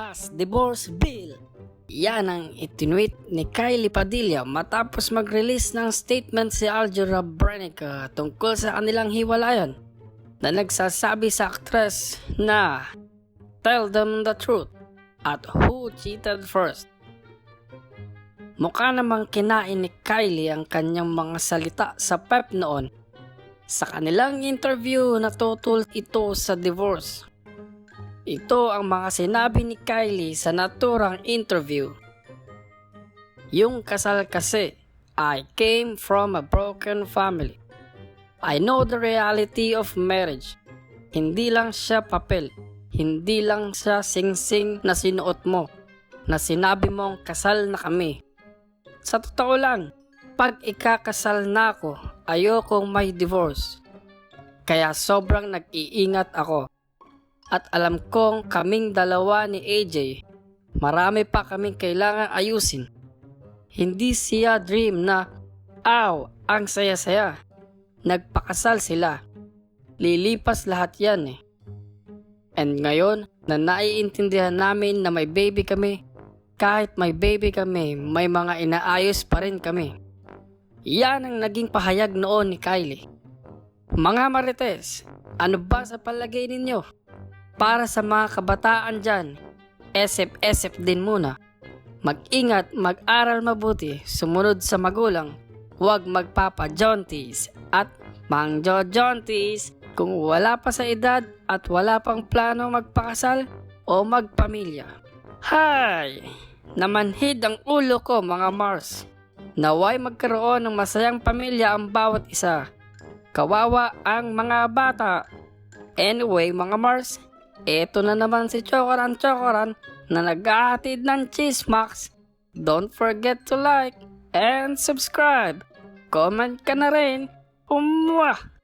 Pass Divorce Bill. Yan ang itinweet ni Kylie Padilla matapos mag-release ng statement si Aljura Brenica tungkol sa kanilang hiwalayan na nagsasabi sa aktres na Tell them the truth at who cheated first. Mukha namang kinain ni Kylie ang kanyang mga salita sa pep noon sa kanilang interview na tutol ito sa divorce. Ito ang mga sinabi ni Kylie sa naturang interview. Yung kasal kasi, I came from a broken family. I know the reality of marriage. Hindi lang siya papel. Hindi lang siya sing-sing na sinuot mo. Na sinabi mong kasal na kami. Sa totoo lang, pag ikakasal na ako, ayokong may divorce. Kaya sobrang nag-iingat ako. At alam kong kaming dalawa ni AJ, marami pa kaming kailangan ayusin. Hindi siya dream na, aw, ang saya-saya. Nagpakasal sila. Lilipas lahat yan eh. And ngayon, na naiintindihan namin na may baby kami, kahit may baby kami, may mga inaayos pa rin kami. Yan ang naging pahayag noon ni Kylie. Mga marites, ano ba sa palagay ninyo? Para sa mga kabataan dyan, esep-esep din muna. Mag-ingat, mag-aral mabuti, sumunod sa magulang, huwag magpapa-jonties at mang-jo-jonties kung wala pa sa edad at wala pang plano magpakasal o magpamilya. Hay! Namanhid ang ulo ko mga Mars. Naway magkaroon ng masayang pamilya ang bawat isa. Kawawa ang mga bata. Anyway mga Mars, eto na naman si Chokoran Chokoran na nag-ahatid ng Chismax. Don't forget to like and subscribe. Comment ka na rin. Umwah!